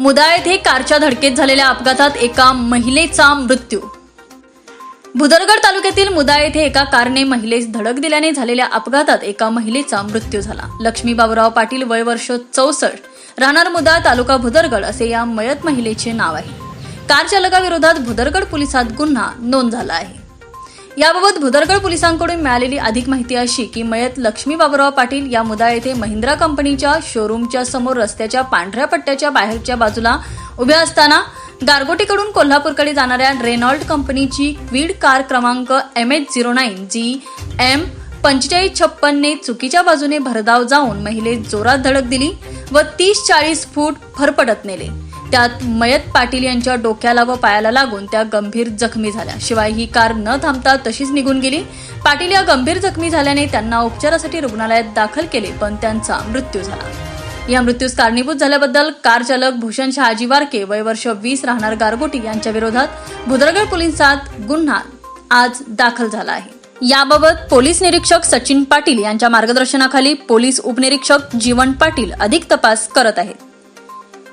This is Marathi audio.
मुदा येथे कारच्या धडकेत झालेल्या अपघातात एका महिलेचा मृत्यू. भुदरगड तालुक्यातील मुदा येथे एका कारने महिलेस धडक दिल्याने झालेल्या अपघातात एका महिलेचा मृत्यू झाला. लक्ष्मी बाबूराव पाटील वय वर्ष चौसष्ट राहणार मुदा तालुका भुदरगड असे या मयत महिलेचे नाव आहे. कार चालकाविरोधात भुदरगड पोलिसात गुन्हा नोंद झाला आहे. याबाबत भुदरगड पोलिसांकडून मिळालेली अधिक माहिती अशी की मयत लक्ष्मी बाबुराव पाटील या मुदा येथे महिंद्रा कंपनीच्या शोरूमच्या समोर रस्त्याच्या पांढऱ्या पट्ट्याच्या बाहेरच्या बाजूला उभ्या असताना गारगोटीकडून कोल्हापूरकडे जाणाऱ्या रेनॉल्ड कंपनीची क्वीड कार क्रमांक M H zero nine G M पंचेचाळीस छप्पनने चुकीच्या बाजूने भरधाव जाऊन महिलेत जोरात धडक दिली व तीस चाळीस फूट फरफटत नेले. त्यात मयत पाटील यांच्या डोक्याला व पायाला लागून त्या गंभीर जखमी झाल्या. शिवाय ही कार न थांबता तशीच निघून गेली. पाटील या गंभीर जखमी झाल्याने त्यांना उपचारासाठी रुग्णालयात दाखल केले पण त्यांचा मृत्यू झाला. या मृत्यूस कारणीभूत झाल्याबद्दल कार चालक भूषण शहाजी वारके वय वर्ष वीस राहणार गारगोटी यांच्या विरोधात भुदरगड पोलिसात गुन्हा आज दाखल झाला आहे. याबाबत पोलीस निरीक्षक सचिन पाटील यांच्या मार्गदर्शनाखाली पोलीस उपनिरीक्षक जीवन पाटील अधिक तपास करत आहेत.